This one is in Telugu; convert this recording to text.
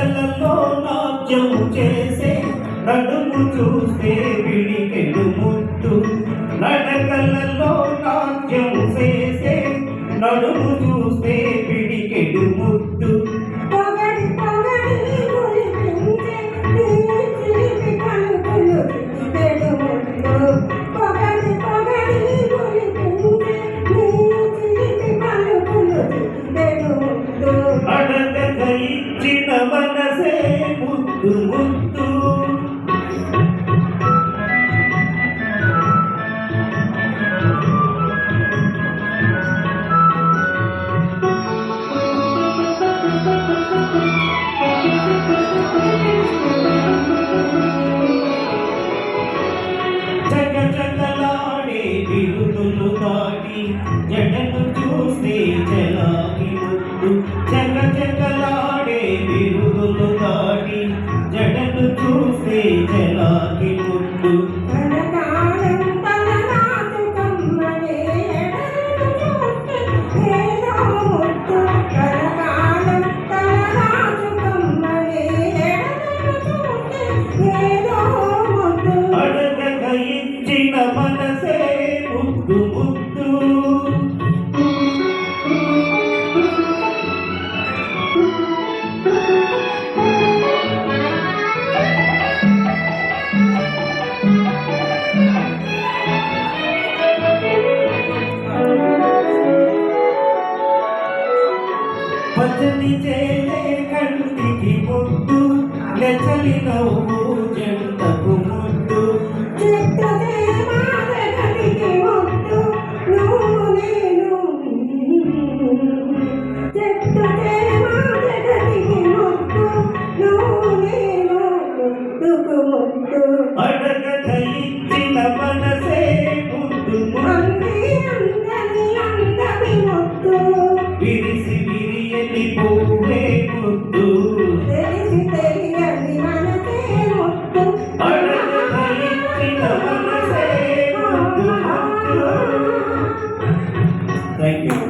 నడకలలో నాట్యం చేసే నడుము చూస్తే విడికెడు ముద్దు. నడకలలో నాట్యం చేసే నడుము ఇచ్చిన మనసే ముద్దు ముద్దు జగ జగలాడే విరుదులు దాటి జగను చూస్తే ఎడలు చూస్తే ఏదో ముద్దు. అడగక ఇచ్చిన మనసే ముద్దు ముద్దు పచ్చని చేలే కంటికి ముద్దు నెచ్చలి నవ్వు జంటకు ముద్దు. చిత్తదే మనసే ముద్దు ముద్దు థ్యాంక్ యూ